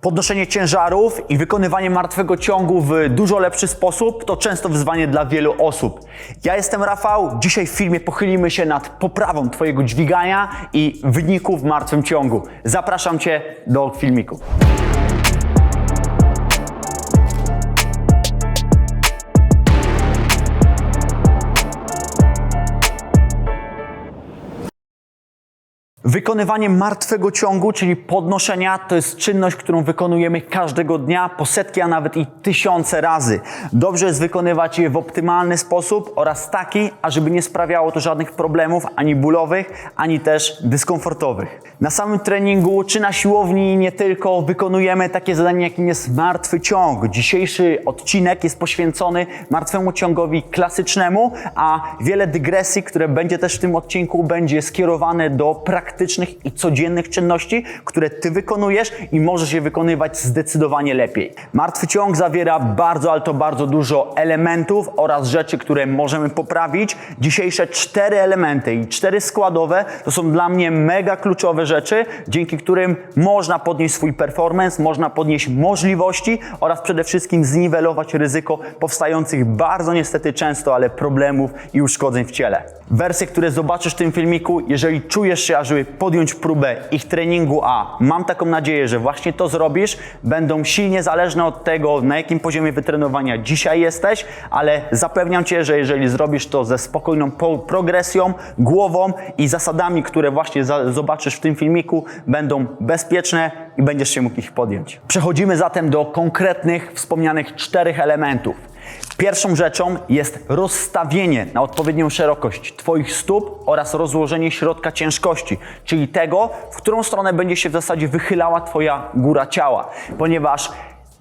Podnoszenie ciężarów i wykonywanie martwego ciągu w dużo lepszy sposób to często wyzwanie dla wielu osób. Ja jestem Rafał. Dzisiaj w filmie pochylimy się nad poprawą Twojego dźwigania i wyników w martwym ciągu. Zapraszam Cię do filmiku. Wykonywanie martwego ciągu, czyli podnoszenia, to jest czynność, którą wykonujemy każdego dnia po setki, a nawet i tysiące razy. Dobrze jest wykonywać je w optymalny sposób oraz taki, ażeby nie sprawiało to żadnych problemów, ani bólowych, ani też dyskomfortowych. Na samym treningu czy na siłowni nie tylko wykonujemy takie zadanie, jakim jest martwy ciąg. Dzisiejszy odcinek jest poświęcony martwemu ciągowi klasycznemu, a wiele dygresji, które będzie też w tym odcinku, będzie skierowane do praktycznych i codziennych czynności, które ty wykonujesz i możesz je wykonywać zdecydowanie lepiej. Martwy ciąg zawiera bardzo, ale to bardzo dużo elementów oraz rzeczy, które możemy poprawić. Dzisiejsze cztery elementy i cztery składowe to są dla mnie mega kluczowe rzeczy, dzięki którym można podnieść swój performance, można podnieść możliwości oraz przede wszystkim zniwelować ryzyko powstających bardzo niestety często, ale problemów i uszkodzeń w ciele. Wersje, które zobaczysz w tym filmiku, jeżeli czujesz się, ażeby podjąć próbę ich treningu, a mam taką nadzieję, że właśnie to zrobisz, będą silnie zależne od tego, na jakim poziomie wytrenowania dzisiaj jesteś, ale zapewniam Cię, że jeżeli zrobisz to ze spokojną po- progresją, głową i zasadami, które właśnie zobaczysz w tym filmiku, będą bezpieczne i będziesz się mógł ich podjąć. Przechodzimy zatem do konkretnych, wspomnianych czterech elementów. Pierwszą rzeczą jest rozstawienie na odpowiednią szerokość Twoich stóp oraz rozłożenie środka ciężkości, czyli tego, w którą stronę będzie się w zasadzie wychylała Twoja góra ciała, ponieważ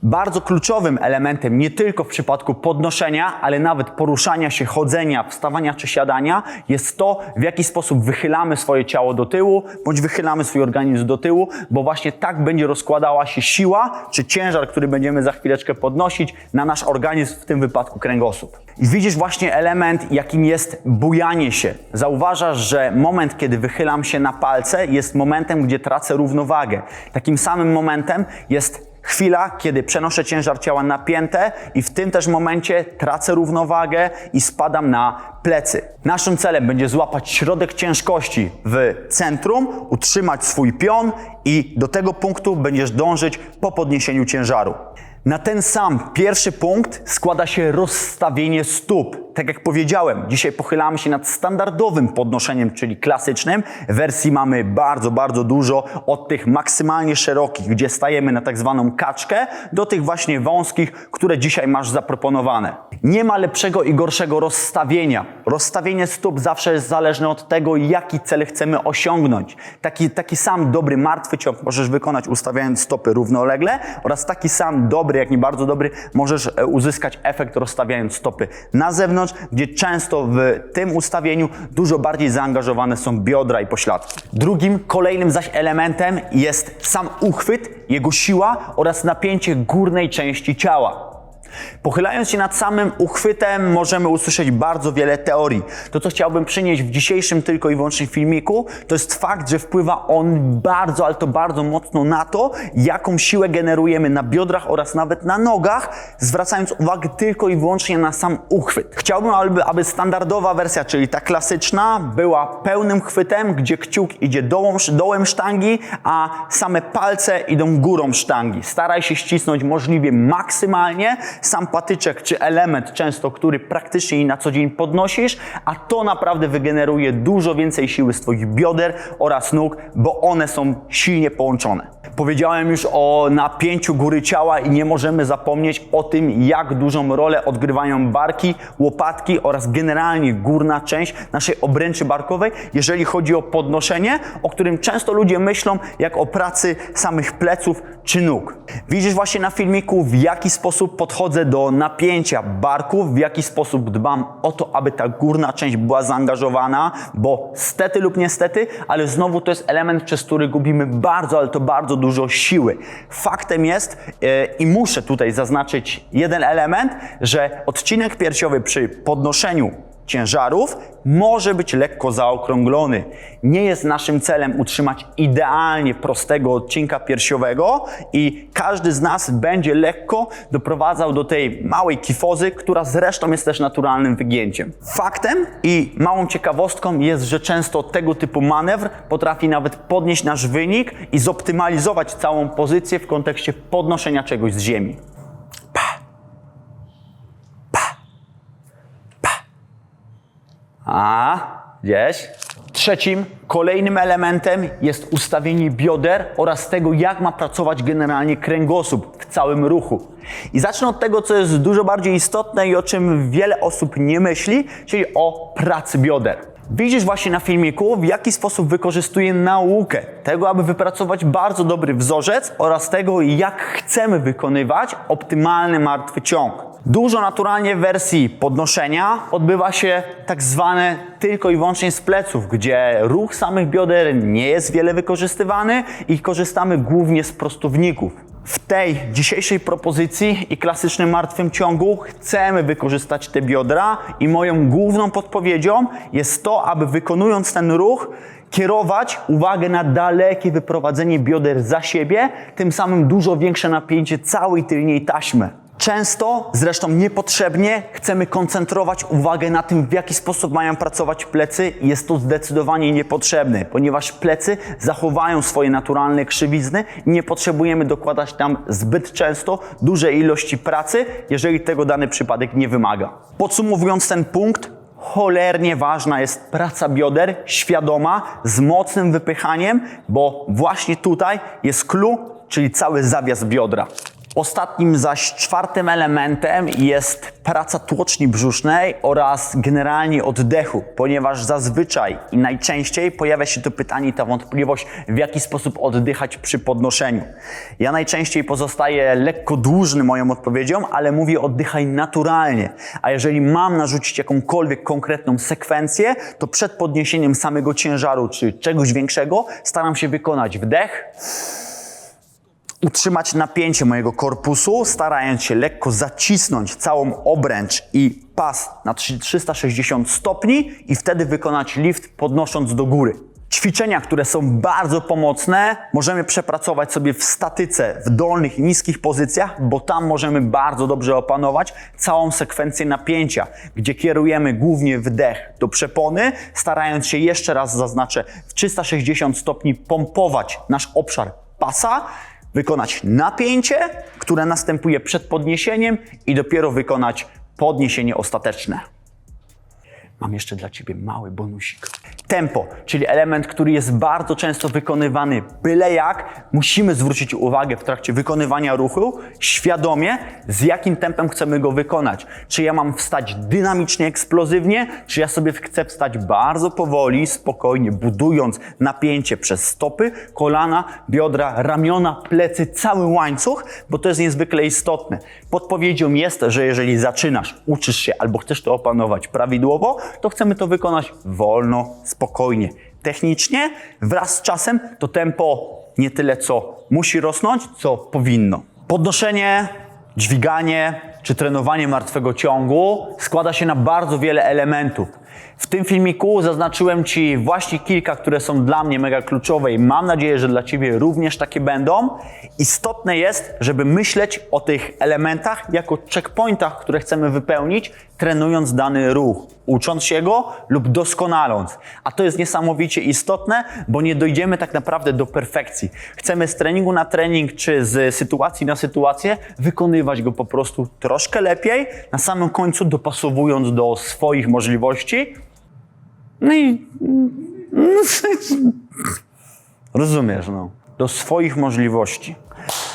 bardzo kluczowym elementem nie tylko w przypadku podnoszenia, ale nawet poruszania się, chodzenia, wstawania czy siadania jest to, w jaki sposób wychylamy swoje ciało do tyłu, bądź wychylamy swój organizm do tyłu, bo właśnie tak będzie rozkładała się siła czy ciężar, który będziemy za chwileczkę podnosić na nasz organizm, w tym wypadku kręgosłup. I widzisz właśnie element, jakim jest bujanie się. Zauważasz, że moment, kiedy wychylam się na palce, jest momentem, gdzie tracę równowagę. Takim samym momentem jest chwila, kiedy przenoszę ciężar ciała napięte i w tym też momencie tracę równowagę i spadam na plecy. Naszym celem będzie złapać środek ciężkości w centrum, utrzymać swój pion i do tego punktu będziesz dążyć po podniesieniu ciężaru. Na ten sam pierwszy punkt składa się rozstawienie stóp. Tak jak powiedziałem, dzisiaj pochylamy się nad standardowym podnoszeniem, czyli klasycznym. Wersji mamy bardzo, bardzo dużo, od tych maksymalnie szerokich, gdzie stajemy na tak zwaną kaczkę, do tych właśnie wąskich, które dzisiaj masz zaproponowane. Nie ma lepszego i gorszego rozstawienia. Rozstawienie stóp zawsze jest zależne od tego, jaki cel chcemy osiągnąć. Taki, taki sam dobry martwy ciąg możesz wykonać ustawiając stopy równolegle oraz taki sam dobry, jak nie bardzo dobry, możesz e, uzyskać efekt rozstawiając stopy na zewnątrz, gdzie często w tym ustawieniu dużo bardziej zaangażowane są biodra i pośladki. Drugim, kolejnym zaś elementem jest sam uchwyt, jego siła oraz napięcie górnej części ciała. Pochylając się nad samym uchwytem, możemy usłyszeć bardzo wiele teorii. To, co chciałbym przynieść w dzisiejszym tylko i wyłącznie filmiku, to jest fakt, że wpływa on bardzo, ale to bardzo mocno na to, jaką siłę generujemy na biodrach oraz nawet na nogach, zwracając uwagę tylko i wyłącznie na sam uchwyt. Chciałbym, aby, aby standardowa wersja, czyli ta klasyczna, była pełnym chwytem, gdzie kciuk idzie dołem, dołem sztangi, a same palce idą górą sztangi. Staraj się ścisnąć możliwie maksymalnie sam patyczek czy element często, który praktycznie na co dzień podnosisz, a to naprawdę wygeneruje dużo więcej siły z Twoich bioder oraz nóg, bo one są silnie połączone. Powiedziałem już o napięciu góry ciała i nie możemy zapomnieć o tym, jak dużą rolę odgrywają barki, łopatki oraz generalnie górna część naszej obręczy barkowej, jeżeli chodzi o podnoszenie, o którym często ludzie myślą jak o pracy samych pleców czy nóg. Widzisz właśnie na filmiku, w jaki sposób podchodzę do napięcia barków, w jaki sposób dbam o to, aby ta górna część była zaangażowana, bo stety lub niestety, ale znowu to jest element, przez który gubimy bardzo, ale to bardzo dużo siły. Faktem jest, e, i muszę tutaj zaznaczyć jeden element, że odcinek piersiowy przy podnoszeniu ciężarów może być lekko zaokrąglony. Nie jest naszym celem utrzymać idealnie prostego odcinka piersiowego i każdy z nas będzie lekko doprowadzał do tej małej kifozy, która zresztą jest też naturalnym wygięciem. Faktem i małą ciekawostką jest, że często tego typu manewr potrafi nawet podnieść nasz wynik i zoptymalizować całą pozycję w kontekście podnoszenia czegoś z ziemi. A, gdzieś. Trzecim, kolejnym elementem jest ustawienie bioder oraz tego, jak ma pracować generalnie kręgosłup w całym ruchu. I zacznę od tego, co jest dużo bardziej istotne i o czym wiele osób nie myśli, czyli o pracy bioder. Widzisz właśnie na filmiku, w jaki sposób wykorzystuję naukę tego, aby wypracować bardzo dobry wzorzec oraz tego, jak chcemy wykonywać optymalny martwy ciąg. Dużo naturalnie w wersji podnoszenia odbywa się tak zwane tylko i wyłącznie z pleców, gdzie ruch samych bioder nie jest wiele wykorzystywany i korzystamy głównie z prostowników. W tej dzisiejszej propozycji i klasycznym martwym ciągu chcemy wykorzystać te biodra i moją główną podpowiedzią jest to, aby wykonując ten ruch kierować uwagę na dalekie wyprowadzenie bioder za siebie, tym samym dużo większe napięcie całej tylnej taśmy. Często, zresztą niepotrzebnie, chcemy koncentrować uwagę na tym, w jaki sposób mają pracować plecy i jest to zdecydowanie niepotrzebne, ponieważ plecy zachowają swoje naturalne krzywizny i nie potrzebujemy dokładać tam zbyt często dużej ilości pracy, jeżeli tego dany przypadek nie wymaga. Podsumowując ten punkt, cholernie ważna jest praca bioder, świadoma, z mocnym wypychaniem, bo właśnie tutaj jest clue, czyli cały zawias biodra. Ostatnim zaś czwartym elementem jest praca tłoczni brzusznej oraz generalnie oddechu, ponieważ zazwyczaj i najczęściej pojawia się to pytanie ta wątpliwość, w jaki sposób oddychać przy podnoszeniu. Ja najczęściej pozostaję lekko dłużny moją odpowiedzią, ale mówię oddychaj naturalnie. A jeżeli mam narzucić jakąkolwiek konkretną sekwencję, to przed podniesieniem samego ciężaru czy czegoś większego staram się wykonać wdech, utrzymać napięcie mojego korpusu, starając się lekko zacisnąć całą obręcz i pas na 360 stopni i wtedy wykonać lift podnosząc do góry. Ćwiczenia, które są bardzo pomocne, możemy przepracować sobie w statyce, w dolnych i niskich pozycjach, bo tam możemy bardzo dobrze opanować całą sekwencję napięcia, gdzie kierujemy głównie wdech do przepony, starając się jeszcze raz zaznaczę w 360 stopni pompować nasz obszar pasa, wykonać napięcie, które następuje przed podniesieniem i dopiero wykonać podniesienie ostateczne. Mam jeszcze dla Ciebie mały bonusik. Tempo, czyli element, który jest bardzo często wykonywany byle jak. Musimy zwrócić uwagę w trakcie wykonywania ruchu świadomie, z jakim tempem chcemy go wykonać. Czy ja mam wstać dynamicznie, eksplozywnie, czy ja sobie chcę wstać bardzo powoli, spokojnie, budując napięcie przez stopy, kolana, biodra, ramiona, plecy, cały łańcuch, bo to jest niezwykle istotne. Podpowiedzią jest, że jeżeli zaczynasz, uczysz się albo chcesz to opanować prawidłowo, to chcemy to wykonać wolno, spokojnie. Technicznie, wraz z czasem to tempo nie tyle co musi rosnąć, co powinno. Podnoszenie, dźwiganie czy trenowanie martwego ciągu składa się na bardzo wiele elementów. W tym filmiku zaznaczyłem Ci właśnie kilka, które są dla mnie mega kluczowe i mam nadzieję, że dla Ciebie również takie będą. Istotne jest, żeby myśleć o tych elementach jako checkpointach, które chcemy wypełnić, trenując dany ruch, ucząc się go lub doskonaląc. A to jest niesamowicie istotne, bo nie dojdziemy tak naprawdę do perfekcji. Chcemy z treningu na trening czy z sytuacji na sytuację wykonywać go po prostu troszkę lepiej, na samym końcu dopasowując do swoich możliwości. No i. No, rozumiesz, no. Do swoich możliwości.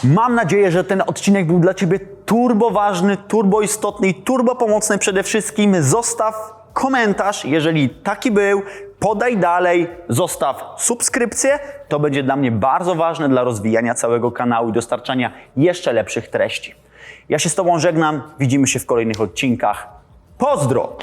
Mam nadzieję, że ten odcinek był dla Ciebie turbo ważny, turbo istotny i turbo pomocny przede wszystkim. Zostaw komentarz, jeżeli taki był, podaj dalej, zostaw subskrypcję. To będzie dla mnie bardzo ważne dla rozwijania całego kanału i dostarczania jeszcze lepszych treści. Ja się z Tobą żegnam, widzimy się w kolejnych odcinkach. Pozdro!